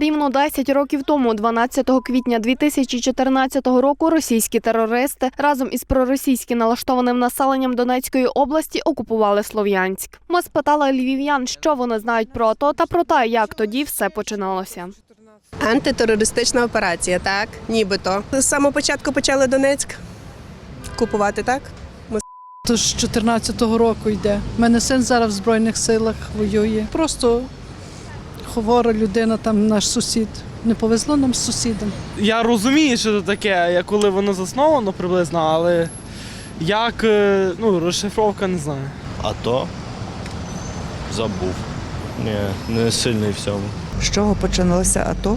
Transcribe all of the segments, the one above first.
Рівно 10 років тому, 12 квітня 2014 року, російські терористи разом із проросійськи налаштованим населенням Донецької області окупували Слов'янськ. Ми спитали львів'ян, що вони знають про АТО та про те, як тоді все починалося. Антитерористична операція, так, нібито. З самого початку почали Донецьк купувати, так? То з 14-го року йде. У мене син зараз в Збройних силах воює. Просто хвора людина, там наш сусід. Не повезло нам з сусідом. Я розумію, що це таке, коли воно засновано приблизно, але як е, ну, розшифровка не знаю. А то забув. Ні, не сильний в цьому. З чого починалося АТО?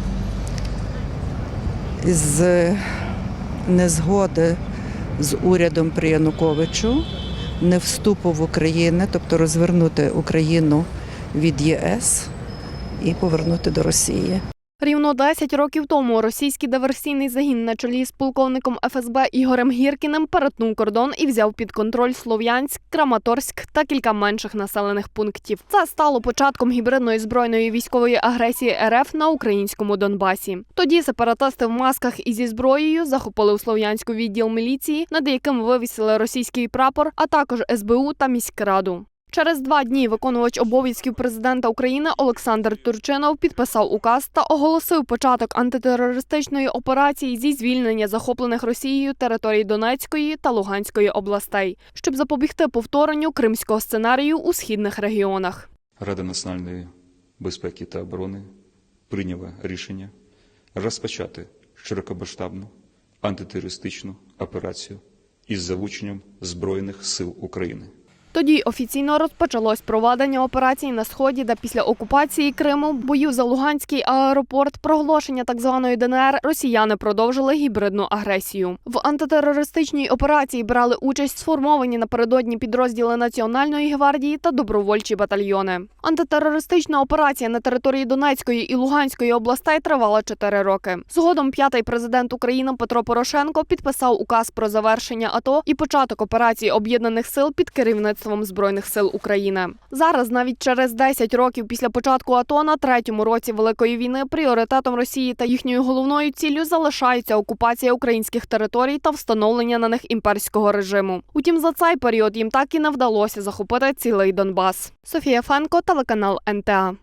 З незгоди з урядом при Януковичу, не вступу в Україну, тобто розвернути Україну від ЄС і повернути до Росії. Рівно 10 років тому російський диверсійний загін на чолі з полковником ФСБ Ігорем Гіркіним перетнув кордон і взяв під контроль Слов'янськ, Краматорськ та кілька менших населених пунктів. Це стало початком гібридної збройної військової агресії РФ на українському Донбасі. Тоді сепаратисти в масках і зі зброєю захопили у Слов'янську відділ міліції, над яким вивісили російський прапор, а також СБУ та міськраду. Через два дні виконувач обов'язків президента України Олександр Турчинов підписав указ та оголосив початок антитерористичної операції зі звільнення захоплених Росією територій Донецької та Луганської областей, щоб запобігти повторенню кримського сценарію у східних регіонах. Рада національної безпеки та оборони прийняла рішення розпочати широкомасштабну антитерористичну операцію із залученням Збройних сил України. Тоді офіційно розпочалось проведення операцій на сході, де після окупації Криму, боїв за Луганський аеропорт, проголошення так званої ДНР, росіяни продовжили гібридну агресію. В антитерористичній операції брали участь сформовані напередодні підрозділи Національної гвардії та добровольчі батальйони. Антитерористична операція на території Донецької і Луганської областей тривала 4 роки. Згодом п'ятий президент України Петро Порошенко підписав указ про завершення АТО і початок операції об'єднаних сил під керівництвом збройних сил України. Зараз, навіть через 10 років після початку АТО, на третьому році великої війни, пріоритетом Росії та їхньою головною ціллю залишається окупація українських територій та встановлення на них імперського режиму. Утім, за цей період їм так і не вдалося захопити цілий Донбас. Софія Фенко, телеканал НТА.